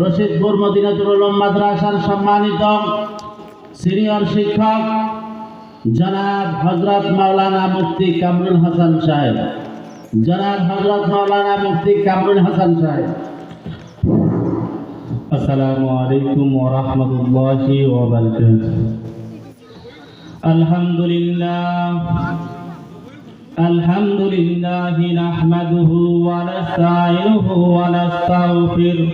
রশিদপুর মদিনাতুল মাদ্রাসার সম্মানিত সিনিয়র শিক্ষক জনাব হজরত মাওলানা মুফতি কামরুল হাসান সাহেব। জনাব হজরত মাওলানা মুফতি কামরুল হাসান সাহেব। আসসালামু আলাইকুম ওয়া রাহমাতুল্লাহি ওয়া বারাকাতুহু। আলহামদুলিল্লাহ। الحمد لله نحمده ونستعينه ونستغفره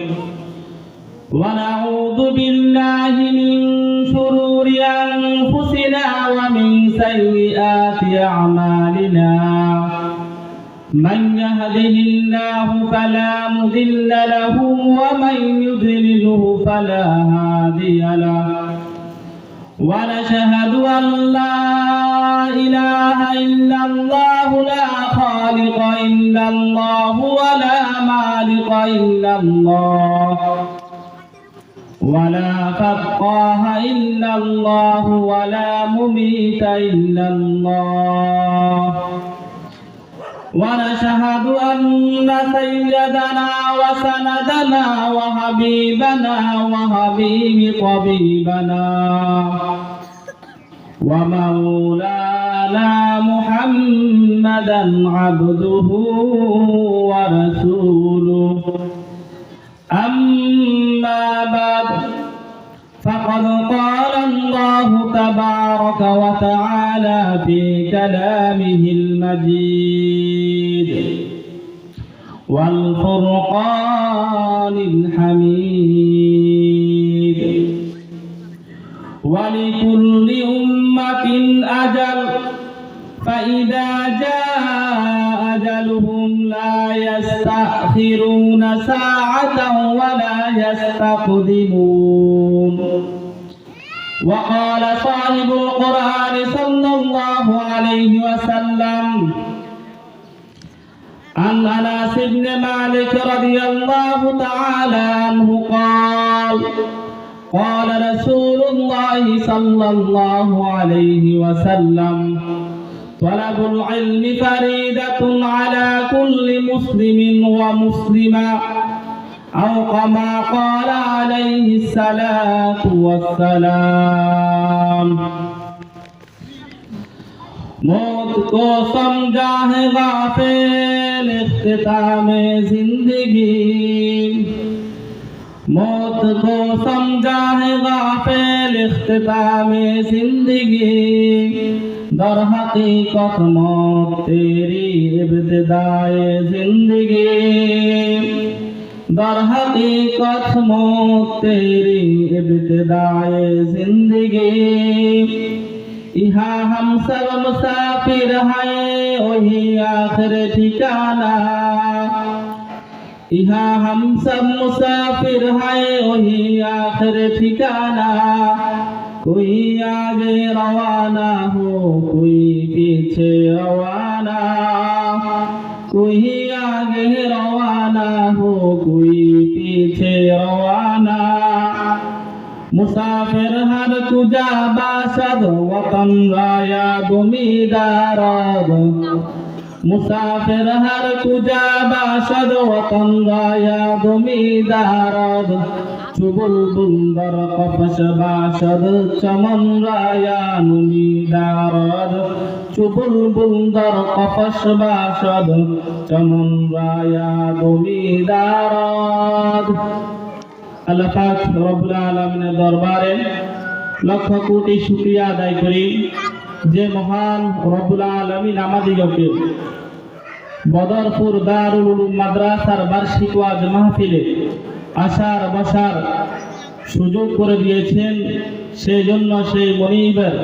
ونعوذ بالله من شرور أنفسنا ومن سيئات أعمالنا. من يهده الله فلا مضل له ومن يضلله فلا هادي له. ونشهد أن لا إله إلا الله لا خالق إلا الله ولا مالك إلا الله ولا فقاه إلا الله ولا مميت إلا الله. ونشهد أن سيدنا وسندنا وحبيبنا وحبيب طبيبنا ومولانا محمدا عبده ورسوله أما بعد فقد قال الله تبارك وتعالى في كلامه المجيد. والفرقان الحميد. ولكل أمة أجل. فإذا جاء أجلهم لا يستأخرون ساعة ولا يستقدمون. وقال صاحب القرآن صلى الله عليه وسلم عن أنس بن مالك رضي الله تعالى عنه قال قال رسول الله صلى الله عليه وسلم طلب العلم فريدة على كل مسلم ومسلمة أو كما قال عليه الصلاة والسلام موت کو سمجھا ہے غافل اختتام زندگی موت کو سمجھا ہے غافل اختتام زندگی در حقیقت موت تیری ابتدائے زندگی در حقیقت موت تیری ابتدائے زندگی ইহা হাম সব মুসাফির হায়, ওহি আখর ঠিকানা। ইহা হাম সব মুসাফির হায়, ওহি আখর ঠিকানা। কোই আগে রওয়ানা হো, কোই মুসাফির হার কুজা বাসদ ওতন রায়া জমিদারদ মুসাফির হার কুজা বাসদ ওতন রায়া জমিদারদ চুবুল বুন্দর কপস বাসদ চমন রায়া নুমিদারদ চুবুল বুন্দর কপস বাসদ চমন রায়া জমিদারদ আল্লাহ পাক রব্বুল আলামিনের দরবারে লক্ষ কোটি শুকরিয়া আদায় করি যে মহান রব্বুল আলামিন আমাদিগকে বদরপুর দারুল মাদ্রাসার বার্ষিক ওয়াজ মাহফিলে আসার বসার সুযোগ করে দিয়েছেন। সেই জন্য সেই মনিবের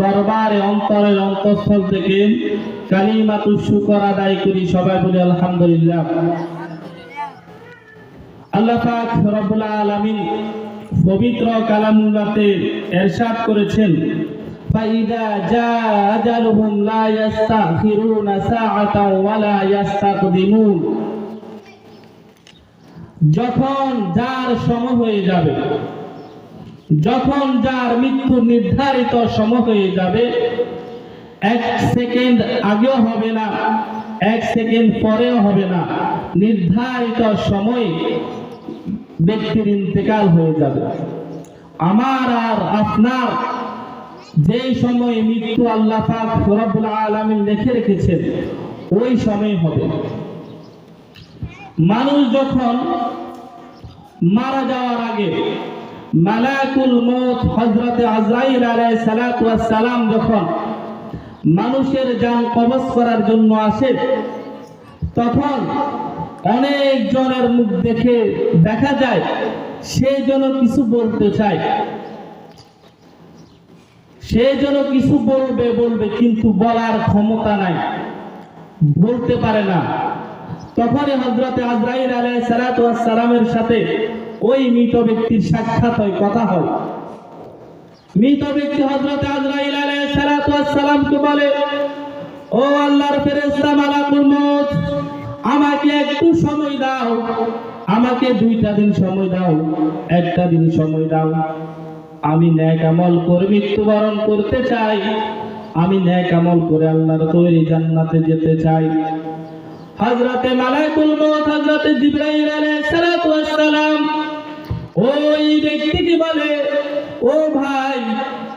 দরবারে অন্তরের অন্তঃস্থল থেকে কালিমাতু শুকর আদায় করি। সবাই বলি আলহামদুলিল্লাহ। পবিত্র এরশাদ করেছেন যখন যার সময় হয়ে যাবে, যখন যার মৃত্যু নির্ধারিত সময় হয়ে যাবে, এক সেকেন্ড আগেও হবে না, এক সেকেন্ড পরেও হবে না। নির্ধারিত সময়ে ব্যক্তির ইন্তেকাল হয়ে যাবে। আমার আর আপনার যেই সময় মৃত্যু আল্লাহ পাক রব্বুল আলামিন লিখে রেখেছেন, ওই সময় হবে। মানুষ যখন মারা যাওয়ার আগে মালাকুল মৌত হযরতে আজরাইল আলাইহিস সালাতু সালাম যখন মানুষের জান কবজ করার জন্য আসে, তখন অনেক জনের মুখ দেখে দেখা যায়, সে যেন কিছু বলতে চায়। সে যেন কিছু বলবে বলবে, কিন্তু বলার ক্ষমতা নাই। বলতে পারে না। তখনই হজরতে আজরাইল আলাই সালামের সাথে ওই মৃত ব্যক্তির সাক্ষাৎ হয়, কথা হয়। মৃত ব্যক্তি হজরতে আজরাইল আলাই সালামকে বলে, ও আল্লাহর আমাকে একটু সময় দাও। আমাকে দুইটা দিন সময় দাও, একটা দিন সময় দাও। আমি ন্যাক আমল করে মৃত্যুবরণ করতে চাই। আমি ন্যাক আমল করে আল্লাহর তৈরি জান্নাতে যেতে চাই। হযরতে মালাকুল মউত, হযরতে জিবরাইল আলাইহিস সালাতু ওয়াস সালাম, ওই ব্যক্তিকে বলে, ও ভাই,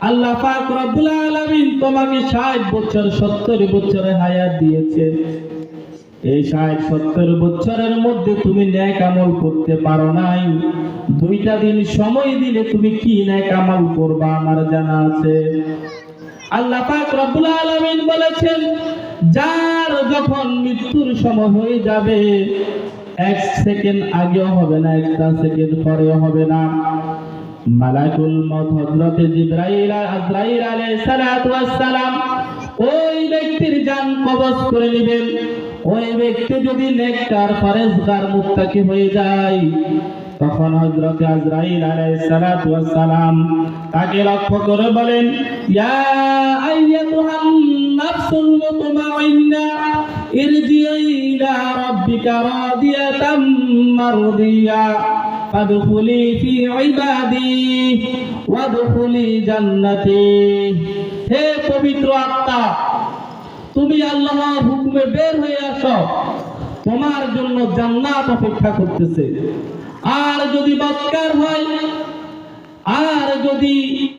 আল্লাহ পাক রব্বুল আলামিন তোমাকে 60 বছর 70 বছরের হায়াত দিয়েছে এই ষাট, সত্তর বছরের মধ্যে তুমি ন্যাক আমল করতে পারো নাই। দুইটা দিন সময় দিলে তুমি কি ন্যাক আমল করবা আমার জানা আছে। আল্লাহ পাক রব্বুল আলামিন বলেছেন, যার যখন মৃত্যুর সময় হয়ে যাবে, এক সেকেন্ড আগেও হবে না, একটা সেকেন্ড পরেও হবে না। মালাকুল মত হযরতে জিবরাইল আজরাইল আলাইহিস সালাম কবজ করে নেবেন। ওই ব্যক্তি যদি নেককার ফরেজগার মুত্তাকি হয়ে যায়, তখন হযরত আজরাইল আলাইহিস সালাতু ওয়াস সালাম তাকে লক্ষ্য করে বলেন, ইয়া আইয়াতুহান নাফসুল মুতমাইন্না ইরজিই ইলা রাব্বিকা রাদিয়াতাম মারদিয়া, ফাদখুলি ফি ইবাদি, ওয়াদখুলি জান্নাতি। হে পবিত্র আত্মা তুমি আল্লাহর হুকুমে বের হয়ে আসো। তোমার জন্য জান্নাত অপেক্ষা করতেছে। আর যদি বৎকার হয়, আর যদি